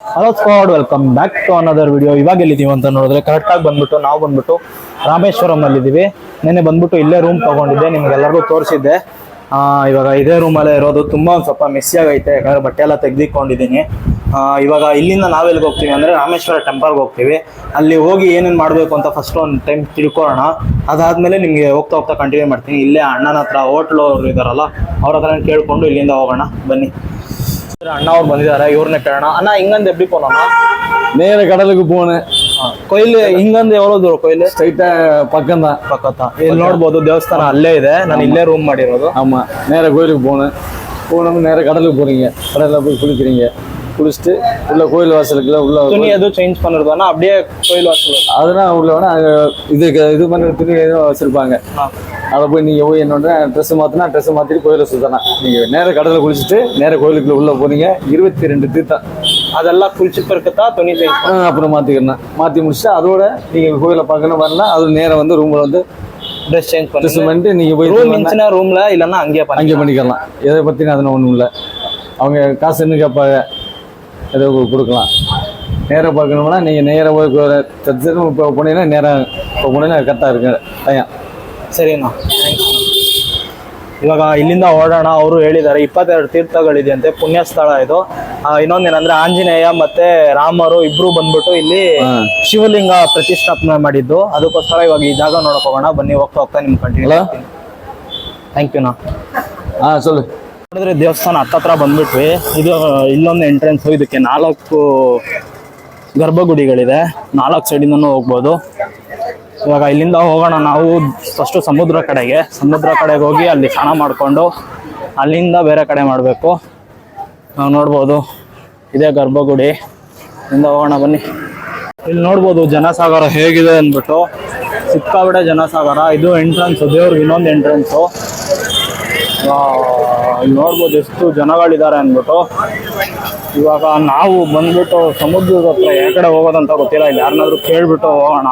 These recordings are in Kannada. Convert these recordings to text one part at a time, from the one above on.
Hello squad welcome back to another video ಇವಾಗ ಎಲ್ಲಿದ್ದೀವಿ ಅಂತ ನೋಡಿದ್ರೆ ಕರೆಕ್ಟಾಗಿ ಬಂದ್ಬಿಟ್ಟು ನಾವು ಬಂದ್ಬಿಟ್ಟು ರಾಮೇಶ್ವರಂ ಅಲ್ಲಿದ್ದೀವಿ ನೆನ್ನೆ ಬಂದ್ಬಿಟ್ಟು ಇಲ್ಲೇ ರೂಮ್ ತಗೊಂಡಿದ್ದೆ, ನಿಮ್ಗೆಲ್ಲರಿಗೂ ತೋರಿಸಿದ್ದೆ. ಇವಾಗ ಇದೇ ರೂಮಲ್ಲೇ ಇರೋದು. ತುಂಬಾ ಒಂದು ಸ್ವಲ್ಪ ಮಿಸ್ ಆಗೈತೆ ಯಾಕಂದ್ರೆ ಬಟ್ಟೆ ಎಲ್ಲ ತೆಗೆದಿಕೊಂಡಿದ್ದೀನಿ ಇವಾಗ ಇಲ್ಲಿಂದ ನಾವೆಲ್ಲಿಗೆ ಹೋಗ್ತೀವಿ ಅಂದ್ರೆ ರಾಮೇಶ್ವರ ಟೆಂಪಲ್ಗೆ ಹೋಗ್ತೀವಿ. ಅಲ್ಲಿ ಹೋಗಿ ಏನೇನು ಮಾಡಬೇಕು ಅಂತ ಫಸ್ಟ್ ಒಂದು ಟೈಮ್ ತಿಳ್ಕೊಳ್ಳೋಣ. ಅದಾದಮೇಲೆ ನಿಮಗೆ ಹೋಗ್ತಾ ಹೋಗ್ತಾ ಕಂಟಿನ್ಯೂ ಮಾಡ್ತೀನಿ. ಇಲ್ಲೇ ಅಣ್ಣನ ಹತ್ರ ಹೋಟ್ಲು ಅವರು ಇದಾರಲ್ಲ, ಅವ್ರ ಹತ್ರ ಕೇಳ್ಕೊಂಡು ಇಲ್ಲಿಂದ ಹೋಗೋಣ. ಬನ್ನಿ. அண்ணா ஒரு ಬಂದಿದ್ದಾರೆ ಇವ್ರನ್ನೇ ಕೇಳೋಣ ಅಣ್ಣ ಹಿಂಗಂದ್ எப்படி போனோம்னா நேர கடலுக்கு போனேன் ಕೊಯ್ಲು ಹಿಂಗಂದ್ ಎವರೋ ದೂರ ಕೊಯ್ಲು ಸ್ಟ್ರೈಟ್ ಪಕ್ಕಂದ ಪಕ್ಕತ್ತ ಇಲ್ಲಿ ನೋಡ್ಬೋದು தேவஸ்தானம் ಅಲ್ಲೇ ಇದೆ நான் ಇಲ್ಲೇ ரூம் ಮಾಡಿರೋದು ஆமா. நேர கோயிலுக்கு போனேன் போனோம் நேர கடலுக்கு போறீங்க. கடல்ல போய் குளிக்கிறீங்க. குளிச்சுட்டு உள்ள கோயில் வாசலுக்குள்ள உள்ள துணி எதுவும் சேஞ்ச் பண்ணுறதுனா அப்படியே கோயில் வாசல் அதெல்லாம் உள்ள வேணா இது இது பண்ண துணி எதுவும் வச்சிருப்பாங்க. அதை போய் நீங்க போய் என்னோட ட்ரெஸ் மாத்தினா ட்ரெஸ் மாத்திட்டு கோயிலை சுத்தலாம் நீங்க நேர கடல்ல குளிச்சுட்டு நேர கோயிலுக்குள்ள உள்ள போறீங்க இருபத்தி ரெண்டு தீர்த்தம். அதெல்லாம் குளிச்சுட்டு இருக்குதா துணி அப்புறம் மாத்திக்கிறேன் மாத்தி முடிச்சுட்டு அதோட நீங்க கோயிலை பார்க்கணும் வரலாம் அது நேரம் வந்து ரூம்ல வந்து ட்ரெஸ் சேஞ்ச் ட்ரெஸ் பண்ணி பண்ணிட்டு நீங்க போய் ரூம் இருந்துச்சுன்னா ரூம்ல இல்லைன்னா அங்கேயே பண்ணி அங்கே பண்ணிக்கலாம். எதை பற்றின அதெல்லாம் ஒன்றும் இல்லை. அவங்க காசு என்ன கேட்பாங்க? ஏதோ கொடுக்கலாம். நேராக பார்க்கணும்னா நீங்கள் நேராக போய் இப்போ போனீங்கன்னா நேராக இப்போ போனீங்கன்னா கரெக்டாக இருக்கு டைம். ಸರಿನಾ? ಇವಾಗ ಇಲ್ಲಿಂದ ಓಡೋಣ ಅವರು ಹೇಳಿದ್ದಾರೆ ಇಪ್ಪತ್ತೆರಡು ತೀರ್ಥಗಳಿದೆ ಅಂತೆ ಪುಣ್ಯ ಸ್ಥಳ ಇದು ಇನ್ನೊಂದೇನಂದ್ರೆ ಆಂಜನೇಯ ಮತ್ತೆ ರಾಮರು ಇಬ್ರು ಬಂದ್ಬಿಟ್ಟು ಇಲ್ಲಿ ಶಿವಲಿಂಗ ಪ್ರತಿಷ್ಠಾಪನೆ ಮಾಡಿದ್ದು. ಅದಕ್ಕೋಸ್ಕರ ಇವಾಗ ಈ ಜಾಗ ನೋಡಕ್ ಹೋಗೋಣ. ಬನ್ನಿ ಹೋಗ್ತಾ ಹೋಗ್ತಾ ನಿಮ್ ಕಂಟಿನ್ಯೂ ಥ್ಯಾಂಕ್ ಯು ನಾ. ಹಾ ನೋಡಿದ್ರೆ ದೇವಸ್ಥಾನ ಹತ್ತತ್ರ ಬಂದ್ಬಿಟ್ವಿ. ಇದು ಇಲ್ಲೊಂದು ಎಂಟ್ರೆನ್ಸ್ ಇದಕ್ಕೆ ನಾಲ್ಕು ಗರ್ಭಗುಡಿಗಳಿದೆ. ನಾಲ್ಕು ಸೈಡಿಂದನೂ ಹೋಗ್ಬೋದು. ಇವಾಗ ಇಲ್ಲಿಂದ ಹೋಗೋಣ ನಾವು ಫಸ್ಟು ಸಮುದ್ರ ಕಡೆಗೆ. ಸಮುದ್ರ ಕಡೆಗೆ ಹೋಗಿ ಅಲ್ಲಿ ಸ್ನಾನ ಮಾಡಿಕೊಂಡು ಅಲ್ಲಿಂದ ಬೇರೆ ಕಡೆ ಮಾಡಬೇಕು. ನಾವು ನೋಡ್ಬೋದು. ಇದೇ ಗರ್ಭಗುಡಿ. ಇಲ್ಲಿಂದ ಹೋಗೋಣ ಬನ್ನಿ. ಇಲ್ಲಿ ನೋಡ್ಬೋದು ಜನಸಾಗರ ಹೇಗಿದೆ ಅಂದ್ಬಿಟ್ಟು. ಸಿಕ್ಕಾಬಿಡೆ ಜನಸಾಗರ. ಇದು ಎಂಟ್ರೆನ್ಸ್ ದೇವ್ರಿಗೆ ಇನ್ನೊಂದು ಎಂಟ್ರೆನ್ಸು ಇಲ್ಲಿ ನೋಡ್ಬೋದು ಎಷ್ಟು ಜನಗಳಿದ್ದಾರೆ ಅಂದ್ಬಿಟ್ಟು. ಇವಾಗ ನಾವು ಬಂದ್ಬಿಟ್ಟು ಸಮುದ್ರದ ಹತ್ರ ಯಾವ ಹೋಗೋದಂತ ಗೊತ್ತಿಲ್ಲ. ಇಲ್ಲಿ ಯಾರನ್ನಾದ್ರೂ ಕೇಳ್ಬಿಟ್ಟು ಹೋಗೋಣ.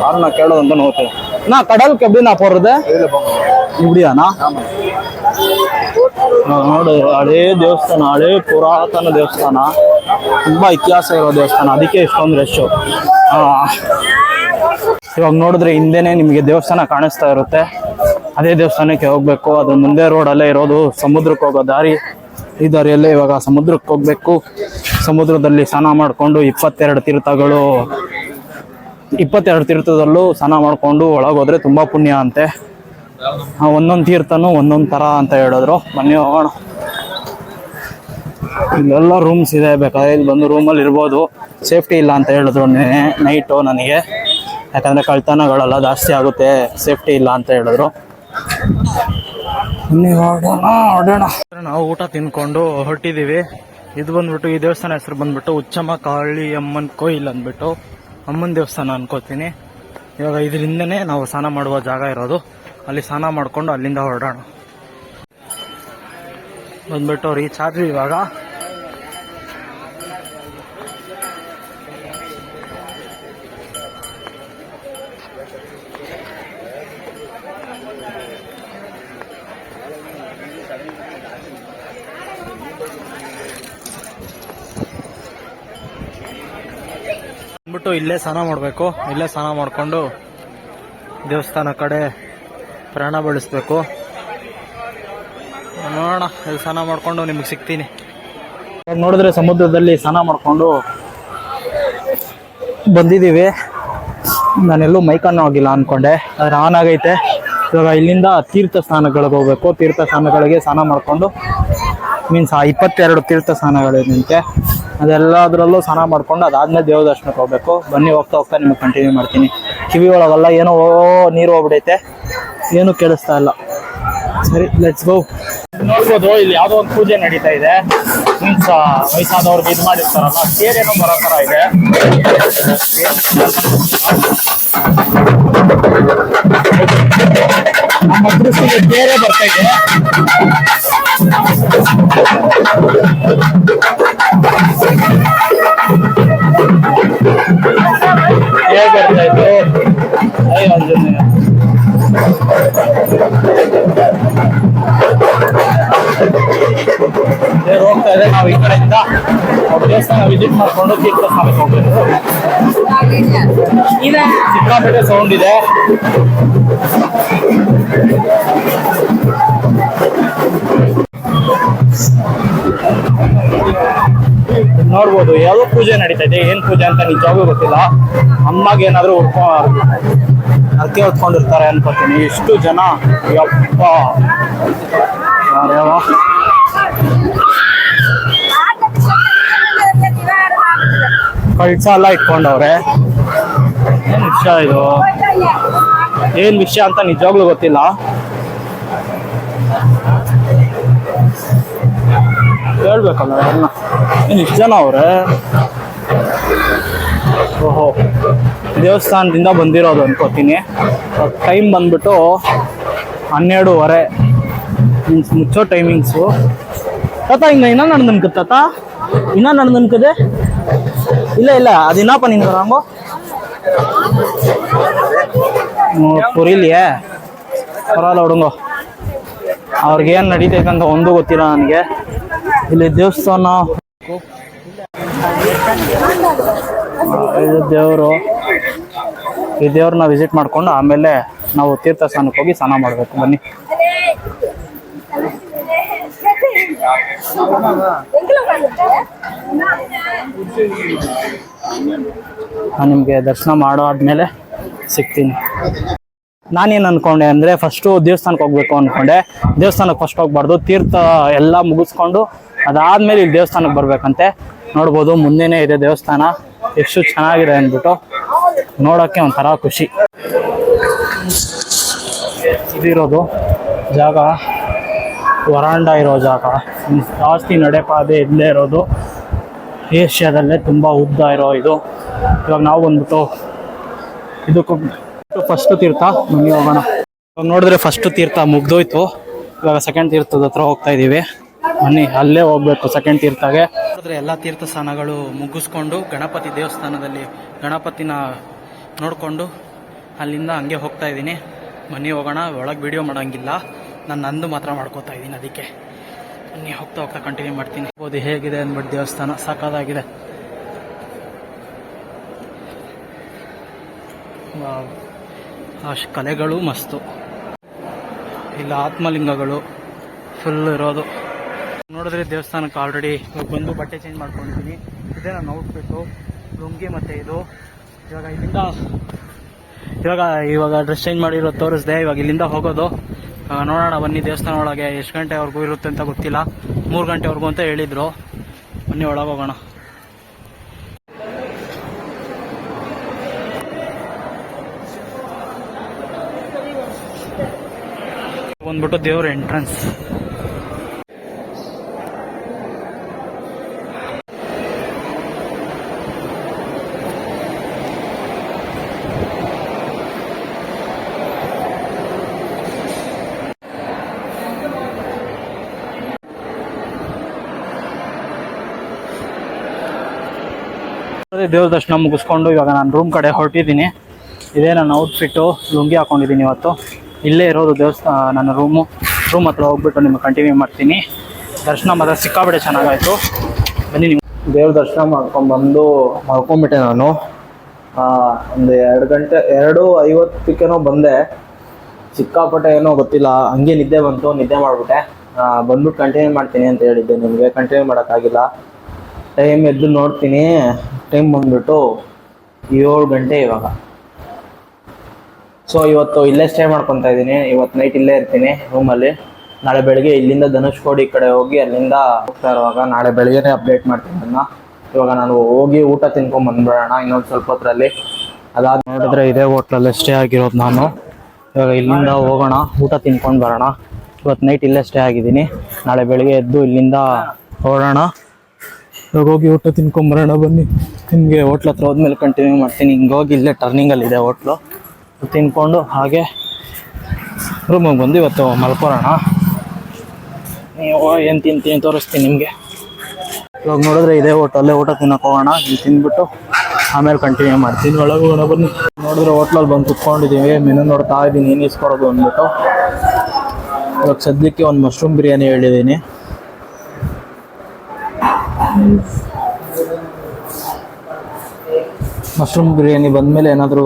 ಯಾರನ್ನ ಕೇಳೋದಂತ ನೋಡ್ತೀವಿ. ನಾ ಕಡಲ್ ಕಬ್ಬಿನ ಪೋರದೆ ಇಬ್ಡಿಯಾನ ನೋಡು, ಹಳೇ ದೇವಸ್ಥಾನ, ಹಳೇ ಪುರಾತನ ದೇವಸ್ಥಾನ. ತುಂಬಾ ಇತಿಹಾಸ ಇರೋ ದೇವಸ್ಥಾನ. ಅದಕ್ಕೆ ಇಷ್ಟೊಂದು ರಶ್ ಇವಾಗ ನೋಡಿದ್ರೆ ಹಿಂದೆನೆ ನಿಮಗೆ ದೇವಸ್ಥಾನ ಕಾಣಿಸ್ತಾ ಇರುತ್ತೆ. ಅದೇ ದೇವಸ್ಥಾನಕ್ಕೆ ಹೋಗ್ಬೇಕು. ಅದ್ರ ಮುಂದೆ ರೋಡಲ್ಲೇ ಇರೋದು. ಸಮುದ್ರಕ್ಕೆ ಹೋಗೋ ದಾರಿ ಈ ದಾರಿಯಲ್ಲೇ ಇವಾಗ ಸಮುದ್ರಕ್ಕೆ ಹೋಗ್ಬೇಕು. ಸಮುದ್ರದಲ್ಲಿ ಸ್ನಾನ ಮಾಡಿಕೊಂಡು ಇಪ್ಪತ್ತೆರಡು ತೀರ್ಥಗಳು, ಇಪ್ಪತ್ತೆರಡು ತೀರ್ಥದಲ್ಲೂ ಸ್ನಾನ ಮಾಡಿಕೊಂಡು ಒಳಗೋದ್ರೆ ತುಂಬಾ ಪುಣ್ಯ ಅಂತೆ. ಒಂದೊಂದು ತೀರ್ಥನೂ ಒಂದೊಂದು ಥರ ಅಂತ ಹೇಳಿದ್ರು. ಬನ್ನಿ ಹೋಗೋಣ. ಇಲ್ಲೆಲ್ಲ ರೂಮ್ಸ್ ಇದೆ ಬೇಕಾದ್ರೆ ಇಲ್ಲಿ ಬಂದು ರೂಮಲ್ಲಿ ಇರ್ಬೋದು. ಸೇಫ್ಟಿ ಇಲ್ಲ ಅಂತ ಹೇಳಿದ್ರು ನೈಟು ನನಗೆ. ಯಾಕಂದ್ರೆ ಕಳ್ತನಗಳೆಲ್ಲ ಜಾಸ್ತಿ ಆಗುತ್ತೆ. ಸೇಫ್ಟಿ ಇಲ್ಲ ಅಂತ ಹೇಳಿದ್ರು. ನಾವು ಊಟ ತಿನ್ಕೊಂಡು ಹೊರಟಿದ್ದೀವಿ. ಇದು ಬಂದ್ಬಿಟ್ಟು ಈ ದೇವಸ್ಥಾನ ಹೆಸರು ಬಂದ್ಬಿಟ್ಟು ಉಚ್ಚಮ್ಮ ಕಾಳಿ ಅಮ್ಮನ್ ಕೋಯಿಲ್ ಅಂದ್ಬಿಟ್ಟು ಅಮ್ಮನ ದೇವಸ್ಥಾನ ಅನ್ಕೋತೀನಿ. ಇವಾಗ ಇದರಿಂದನೇ ನಾವು ಸ್ನಾನ ಮಾಡುವ ಜಾಗ ಇರೋದು. ಅಲ್ಲಿ ಸ್ನಾನ ಮಾಡ್ಕೊಂಡು ಅಲ್ಲಿಂದ ಹೊರಡೋಣ. ಬಂದ್ಬಿಟ್ಟು ರೀಚ್ ಆದ್ವಿ ಇವಾಗ ಬಂದ್ಬಿಟ್ಟು ಇಲ್ಲೇ ಸ್ನಾನ ಮಾಡಬೇಕು. ಇಲ್ಲೇ ಸ್ನಾನ ಮಾಡಿಕೊಂಡು ದೇವಸ್ಥಾನ ಕಡೆ ಪ್ರಯಾಣ ಬೆಳೆಸ್ಬೇಕು. ನೋಡೋಣ ಇಲ್ಲಿ ಸ್ನಾನ ಮಾಡಿಕೊಂಡು ನಿಮಗೆ ಸಿಗ್ತೀನಿ. ನೋಡಿದ್ರೆ ಸಮುದ್ರದಲ್ಲಿ ಸ್ನಾನ ಮಾಡಿಕೊಂಡು ಬಂದಿದ್ದೀವಿ. ನಾನೆಲ್ಲೂ ಮೈಕನ್ನು ಆಗಿಲ್ಲ ಅನ್ಕೊಂಡೆ. ಆದರೆ ಆನ್ ಆಗೈತೆ. ಇವಾಗ ಇಲ್ಲಿಂದ ತೀರ್ಥ ಸ್ನಾನಗಳಿಗೆ ಹೋಗ್ಬೇಕು. ತೀರ್ಥ ಸ್ನಾನಗಳಿಗೆ ಸ್ನಾನ ಮಾಡಿಕೊಂಡು ಮೀನ್ಸ್ ಆ ಇಪ್ಪತ್ತೆರಡು ತೀರ್ಥ ಸ್ನಾನಗಳಿದಂತೆ ಅದೆಲ್ಲದರಲ್ಲೂ ಸ್ನಾನ ಮಾಡ್ಕೊಂಡು ಅದಾದ್ಮೇಲೆ ದೇವ ದರ್ಶನಕ್ಕೆ ಹೋಗ್ಬೇಕು. ಬನ್ನಿ, ಹೋಗ್ತಾ ಹೋಗ್ತಾ ನಿಮಗೆ ಕಂಟಿನ್ಯೂ ಮಾಡ್ತೀನಿ. ಕಿವಿ ಒಳಗೆಲ್ಲ ಏನೋ ನೀರು ಹೋಗ್ಬಿಡೈತೆ. ಏನು ಕೇಳಿಸ್ತಾ ಇಲ್ಲ. ಸರಿ ಲೆಟ್ಸ್ ಗೋ ನೋಡ್ಬೋದು, ಇಲ್ಲಿ ಯಾವುದೋ ಒಂದು ಪೂಜೆ ನಡೀತಾ ಇದೆ. ಮೀನ್ಸ್ ವಯಸ್ಸಾದವ್ರಿಗೆ ಇದು ಮಾಡಿರ್ತಾರಲ್ಲ ಸೇರೇನೋ ಬರೋ ಥರ ಇದೆ. ನಮ್ಮ ದೃಷ್ಟಿಗೆ ಬೇರೆ ಬರ್ತಾ ಇದೆ. ಈ ಕಡೆಯಿಂದ ಸಿಕ್ಕಾಪಟ್ಟೆ ಸೌಂಡ್ ಇದೆ ನೋಡ್ಬೋದು, ಯಾವುದೋ ಪೂಜೆ ನಡೀತಾ ಇದೆ, ಏನ್ ಪೂಜೆ ಅಂತ ನಿಜವಾಗೂ ಗೊತ್ತಿಲ್ಲ. ಅಮ್ಮಗೆ ಏನಾದ್ರೂ ಉಡ್ಕೊ ಅರ್ಕೆ ಹೊತ್ಕೊಂಡಿರ್ತಾರೆ ಅನ್ಕೋತೀನಿ ಎಷ್ಟು ಜನ, ಯಪ್ಪ. ಯಾರ್ಯಾವ ಕಳ್ಸ ಎಲ್ಲ ಇಟ್ಕೊಂಡವ್ರೆ. ಏನ್ ವಿಷಯ ಇದು? ಏನ್ ವಿಷಯ ಅಂತ ನಿಜವಾಗ್ಲೂ ಗೊತ್ತಿಲ್ಲ. ಹೇಳ್ಬೇಕಲ್ಲ ಏನ್ ಇಷ್ಟು ಜನ ಅವ್ರೆ? ಓಹೋ. ದೇವಸ್ಥಾನದಿಂದ ಬಂದಿರೋದು ಅನ್ಕೋತೀನಿ. ಟೈಮ್ ಬಂದ್ಬಿಟ್ಟು ಹನ್ನೆರಡೂವರೆ. ಮೀನ್ಸ್ ಮುಚ್ಚೋ ಟೈಮಿಂಗ್ಸು ತಾತ ಹಿಂಗ ಇನ್ನ ನಡೆದನ್ಕದ ತಾತ? ಇನ್ನ ನಡೆದನ್ಕದೆ? ಇಲ್ಲ ಇಲ್ಲ ಇಲ್ಲ ಅದಿನ್ನಪ್ಪ ನಿಂದು ರಾಂಗೋ. ಪುರಿಲಿಯೇ? ಪರವಾಗಿಲ್ಲ, ಹುಡುಗೋ. ಅವ್ರಿಗೆ ಏನು ನಡೀತೈತೆ ಅಂತ ಒಂದು ಗೊತ್ತಿಲ್ಲ ನನಗೆ. ಇಲ್ಲಿ ದೇವಸ್ಥಾನ. ದೇವರು. ಈ ದೇವ್ರನ್ನ ವಿಸಿಟ್ ಮಾಡ್ಕೊಂಡು ಆಮೇಲೆ ನಾವು ತೀರ್ಥ ಸ್ನಾನಕ್ಕೆ ಹೋಗಿ ಸ್ನಾನ ಮಾಡಬೇಕು. ಬನ್ನಿ. ನಾನು ನಿಮಗೆ ದರ್ಶನ ಮಾಡೋ ಆದ್ಮೇಲೆ ಸಿಗ್ತೀನಿ. ನಾನೇನು ಅನ್ಕೊಂಡೆ ಅಂದರೆ ಫಸ್ಟು ದೇವಸ್ಥಾನಕ್ಕೆ ಹೋಗ್ಬೇಕು ಅಂದ್ಕೊಂಡೆ ದೇವಸ್ಥಾನಕ್ಕೆ ಫಸ್ಟ್ ಹೋಗ್ಬಾರ್ದು. ತೀರ್ಥ ಎಲ್ಲ ಮುಗಿಸ್ಕೊಂಡು ಅದಾದ್ಮೇಲೆ ಇಲ್ಲಿ ದೇವಸ್ಥಾನಕ್ಕೆ ಬರಬೇಕಂತೆ. ನೋಡ್ಬೋದು ಮುಂದೆನೇ ಇದೆ ದೇವಸ್ಥಾನ. ಎಷ್ಟು ಚೆನ್ನಾಗಿದೆ ಅಂದ್ಬಿಟ್ಟು. ನೋಡೋಕ್ಕೆ ಒಂಥರ ಖುಷಿ. ಇದಿರೋದು ಜಾಗ. ವರಾಂಡ ಇರೋ ಜಾಗ. ಜಾಸ್ತಿ ನಡೆಪಾದೆ ಇಲ್ಲೇ ಇರೋದು. ಏಷ್ಯಾದಲ್ಲೇ ತುಂಬ ಉದ್ದ ಇರೋ ಇದು. ಇವಾಗ ನಾವು ಬಂದ್ಬಿಟ್ಟು ಇದಕ್ಕೂ ಫಸ್ಟ್ ತೀರ್ಥ ಬನ್ನಿ ಹೋಗೋಣ. ಇವಾಗ ನೋಡಿದ್ರೆ ಫಸ್ಟ್ ತೀರ್ಥ ಮುಗ್ದೋಯ್ತು. ಇವಾಗ ಸೆಕೆಂಡ್ ತೀರ್ಥದ ಹತ್ರ ಹೋಗ್ತಾ ಇದ್ದೀವಿ ಬನ್ನಿ, ಅಲ್ಲೇ ಹೋಗ್ಬೇಕು ಸೆಕೆಂಡ್ ತೀರ್ಥಗೆ. ನೋಡಿದ್ರೆ ಎಲ್ಲ ತೀರ್ಥ ಸ್ಥಾನಗಳು ಮುಗಿಸ್ಕೊಂಡು ಗಣಪತಿ ದೇವಸ್ಥಾನದಲ್ಲಿ ಗಣಪತಿನ ನೋಡಿಕೊಂಡು ಅಲ್ಲಿಂದ ಹಂಗೆ ಹೋಗ್ತಾ ಇದ್ದೀನಿ. ಮನೆ ಹೋಗೋಣ, ಒಳಗೆ ವೀಡಿಯೋ ಮಾಡೋಂಗಿಲ್ಲ. ನಾನು ನಂದು ಮಾತ್ರ ಮಾಡ್ಕೋತಾ ಇದ್ದೀನಿ ಅದಕ್ಕೆ. ಮನೆ ಹೋಗ್ತಾ ಹೋಗ್ತಾ ಕಂಟಿನ್ಯೂ ಮಾಡ್ತೀನಿ. ಹೋಗೋದು ಹೇಗಿದೆ ಅಂದ್ಬಿಟ್ಟು ದೇವಸ್ಥಾನ? ಸಾಕಾದಾಗಿದೆ. ಆ ಕಲೆಗಳು ಮಸ್ತು. ಇಲ್ಲ, ಆತ್ಮಲಿಂಗಗಳು ಫುಲ್ ಇರೋದು. ನೋಡಿದ್ರೆ ದೇವಸ್ಥಾನಕ್ಕೆ ಆಲ್ರೆಡಿ ಬಂದು ಬಟ್ಟೆ ಚೇಂಜ್ ಮಾಡ್ಕೊಂಡಿದ್ದೀನಿ. ಇದೇ ನಾನು ಔಟ್ಫಿಟ್ಟು ಲುಂಗಿ ಮತ್ತು ಇದು. ಇವಾಗ ಇಲ್ಲಿಂದ, ಇವಾಗ ಇವಾಗ ಡ್ರೆಸ್ ಚೇಂಜ್ ಮಾಡಿರೋ ತೋರಿಸ್ದೆ, ಇವಾಗ ಇಲ್ಲಿಂದ ಹೋಗೋದು. ನೋಡೋಣ ಬನ್ನಿ ದೇವಸ್ಥಾನ ಒಳಗೆ ಎಷ್ಟು ಗಂಟೆವರೆಗೂ ಇರುತ್ತೆ ಅಂತ ಗೊತ್ತಿಲ್ಲ. ಮೂರು ಗಂಟೆವರೆಗೂ ಅಂತ ಹೇಳಿದರು. ಬನ್ನಿ ಒಳಗೆ ಹೋಗೋಣ. ಬಂದ್ಬಿಟ್ಟು ದೇವ್ರ ಎಂಟ್ರೆನ್ಸ್ ದೇವ್ರ ದರ್ಶನ ಮುಗಿಸ್ಕೊಂಡು ಇವಾಗ ನಾನು ರೂಮ್ ಕಡೆ ಹೊರಟಿದ್ದೀನಿ. ಇದೇ ನನ್ನ ಔಟ್ಫಿಟ್ಟು ಲುಂಗಿ ಹಾಕೊಂಡಿದ್ದೀನಿ ಇವತ್ತು. ಇಲ್ಲೇ ಇರೋದು ದೇವಸ್ಥಾನ ನನ್ನ ರೂಮು ರೂಮ್ ಹತ್ರ ಹೋಗ್ಬಿಟ್ಟು ನಿಮ್ಗೆ ಕಂಟಿನ್ಯೂ ಮಾಡ್ತೀನಿ. ದರ್ಶನ ಮಾತ್ರ ಸಿಕ್ಕಾಬಿಟ್ಟೆ ಚೆನ್ನಾಗಾಯಿತು. ಬನ್ನಿ ನೀವು ದೇವ್ರ ದರ್ಶನ ಮಾಡ್ಕೊಂಡ್ಬಂದು ಮಾಡ್ಕೊಂಬಿಟ್ಟೆ ನಾನು. ಒಂದು ಎರಡು ಗಂಟೆ, ಎರಡು ಐವತ್ತಕ್ಕೇನೋ ಬಂದೆ. ಸಿಕ್ಕಾಪಟ್ಟೆ ಏನೋ ಗೊತ್ತಿಲ್ಲ. ಹಂಗೆ ನಿದ್ದೆ ಬಂತು, ನಿದ್ದೆ ಮಾಡಿಬಿಟ್ಟೆ. ಬಂದ್ಬಿಟ್ಟು ಕಂಟಿನ್ಯೂ ಮಾಡ್ತೀನಿ ಅಂತ ಹೇಳಿದ್ದೆ ನಿಮಗೆ. ಕಂಟಿನ್ಯೂ ಮಾಡೋಕ್ಕಾಗಿಲ್ಲ. ಟೈಮ್ ಎದ್ದು ನೋಡ್ತೀನಿ. ಟೈಮ್ ಬಂದ್ಬಿಟ್ಟು ಏಳು ಗಂಟೆ ಇವಾಗ. ಸೊ ಇವತ್ತು ಇಲ್ಲೇ ಸ್ಟೇ ಮಾಡ್ಕೊತಾ ಇದ್ದೀನಿ. ಇವತ್ತು ನೈಟ್ ಇಲ್ಲೇ ಇರ್ತೀನಿ ರೂಮಲ್ಲಿ ನಾಳೆ ಬೆಳಗ್ಗೆ ಇಲ್ಲಿಂದ ಧನುಷ್ಕೋಡಿ ಕಡೆ ಹೋಗಿ ಅಲ್ಲಿಂದ ಹೋಗ್ತಾ ಇರುವಾಗ ನಾಳೆ ಬೆಳಗ್ಗೆನೇ ಅಪ್ಡೇಟ್ ಮಾಡ್ತೀನಿ ಅದನ್ನ. ಇವಾಗ ನಾನು ಹೋಗಿ ಊಟ ತಿನ್ಕೊಂಡು ಬಂದ್ಬಿಡೋಣ ಇನ್ನೊಂದು ಸ್ವಲ್ಪ ಹೊತ್ತರಲ್ಲಿ ಅದಾದ ನೋಡಿದ್ರೆ ಇದೇ ಹೋಟ್ಲಲ್ಲೇ ಸ್ಟೇ ಆಗಿರೋದು ನಾನು. ಇವಾಗ ಇಲ್ಲಿಂದ ಹೋಗೋಣ, ಊಟ ತಿನ್ಕೊಂಡು ಬರೋಣ. ಇವತ್ತು ನೈಟ್ ಇಲ್ಲೇ ಸ್ಟೇ ಆಗಿದ್ದೀನಿ. ನಾಳೆ ಬೆಳಗ್ಗೆ ಎದ್ದು ಇಲ್ಲಿಂದ ಹೊರಡೋಣ. ಇವಾಗ ಹೋಗಿ ಊಟ ತಿನ್ಕೊಂಬರೋಣ ಬನ್ನಿ. ನಿಮಗೆ ಹೋಟ್ಲ್ ಹತ್ರ ಹೋದ್ಮೇಲೆ ಕಂಟಿನ್ಯೂ ಮಾಡ್ತೀನಿ. ಹಿಂಗೆ ಹೋಗಿ ಇಲ್ಲೇ ಟರ್ನಿಂಗಲ್ಲಿದೆ ಹೋಟ್ಲು ತಿನ್ಕೊಂಡು ಹಾಗೆ ರೂಮಿಗೆ ಬಂದು ಇವತ್ತು ಮಲ್ಕೊಳೋಣ. ನೀವು ಏನು ತಿಂತೀನಿ ತೋರಿಸ್ತೀನಿ ನಿಮಗೆ. ಇವಾಗ ನೋಡಿದ್ರೆ ಇದೇ ಹೋಟೆಲ್ಲೇ ಊಟ ತಿನ್ನಕ್ಕೆ ಹೋಗೋಣ. ಇಲ್ಲಿ ತಿಂದ್ಬಿಟ್ಟು ಆಮೇಲೆ ಕಂಟಿನ್ಯೂ ಮಾಡ್ತೀನಿ. ಒಳಗೆ ಹೋಗೋಣ, ಬನ್ನಿ. ನೋಡಿದ್ರೆ ಹೋಟ್ಲಲ್ಲಿ ಬಂದು ಕುತ್ಕೊಂಡಿದ್ದೀವಿ ಮೆನು ನೋಡ್ತಾ ಇದ್ದೀನಿ ಏನು ಇಸ್ಕೊಡೋದು ಅಂದ್ಬಿಟ್ಟು. ಇವಾಗ ಸದ್ಯಕ್ಕೆ ಒಂದು ಮಶ್ರೂಮ್ ಬಿರಿಯಾನಿ ಹೇಳಿದ್ದೀನಿ ಮಶ್ರೂಮ್ ಬಿರಿಯಾನಿ ಬಂದಮೇಲೆ ಏನಾದರೂ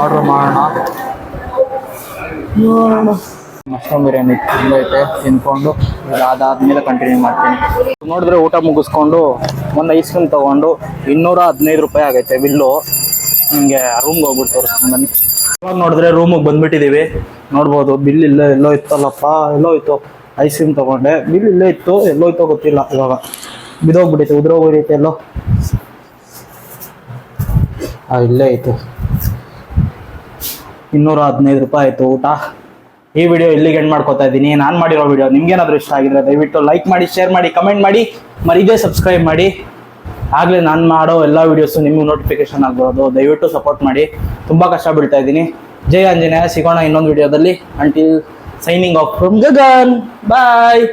ಆರ್ಡ್ರ್ ಮಾಡೋಣ? ನೋಡೋಣ. ಮಶ್ರೂಮ್ ಬಿರಿಯಾನಿ ಐತೆ ತಿನ್ಕೊಂಡು ಅದಾದಮೇಲೆ ಕಂಟಿನ್ಯೂ ಮಾಡ್ತೀನಿ. ನೋಡಿದ್ರೆ ಊಟ ಮುಗಿಸ್ಕೊಂಡು ಒಂದು ಐಸ್ ಕ್ರೀಮ್ ತೊಗೊಂಡು ಇನ್ನೂರ ಹದಿನೈದು ರೂಪಾಯಿ ಆಗೈತೆ ಬಿಲ್ಲು. ನಿಮಗೆ ರೂಮ್ಗೆ ಹೋಗ್ಬಿಟ್ಟು ತೋರಿಸ್ತೀನಿ ಬನ್ನಿ. ಇವಾಗ ನೋಡಿದ್ರೆ ರೂಮಿಗೆ ಬಂದ್ಬಿಟ್ಟಿದ್ದೀವಿ ನೋಡ್ಬೋದು ಬಿಲ್ ಇಲ್ಲ ಎಲ್ಲೋ ಇತ್ತಲ್ಲಪ್ಪ ಎಲ್ಲೋ ಇತ್ತು. ಐಸ್ ಕ್ರೀಮ್ ತೊಗೊಂಡೆ. ಬಿಲ್ ಇಲ್ಲೇ ಇತ್ತು ಎಲ್ಲೋ ಇತ್ತೋ ಗೊತ್ತಿಲ್ಲ ಇವಾಗ. ಬಿದೋಗ್ಬಿಟ್ಟೈತೆ ಉದ್ರೋಗ್ಬಿಟ್ಟೈತೆ ಎಲ್ಲೋ. ಇಲ್ಲೇ ಐತೆ ಇನ್ನೂರ ಹದಿನೈದು ರೂಪಾಯಿ ಆಯಿತು ಊಟ. ಈ ವಿಡಿಯೋ ಇಲ್ಲಿಗೆ ಎಂಡ್ ಮಾಡ್ಕೋತಾ ಇದ್ದೀನಿ. ನಾನು ಮಾಡಿರೋ ವಿಡಿಯೋ ನಿಮ್ಗೇನಾದರೂ ಇಷ್ಟ ಆಗಿದ್ರೆ ದಯವಿಟ್ಟು ಲೈಕ್ ಮಾಡಿ ಶೇರ್ ಮಾಡಿ ಕಮೆಂಟ್ ಮಾಡಿ. ಮರಿದೇ ಸಬ್ಸ್ಕ್ರೈಬ್ ಮಾಡಿ. ಆಗಲೇ ನಾನು ಮಾಡೋ ಎಲ್ಲ ವೀಡಿಯೋಸು ನಿಮಗೆ ನೋಟಿಫಿಕೇಶನ್ ಆಗ್ಬೋದು. ದಯವಿಟ್ಟು ಸಪೋರ್ಟ್ ಮಾಡಿ. ತುಂಬ ಕಷ್ಟ ಬೀಳ್ತಾ ಇದ್ದೀನಿ. ಜೈ ಆಂಜನೇಯ, ಸಿಗೋಣ ಇನ್ನೊಂದು ವಿಡಿಯೋದಲ್ಲಿ until signing off from Gagan bye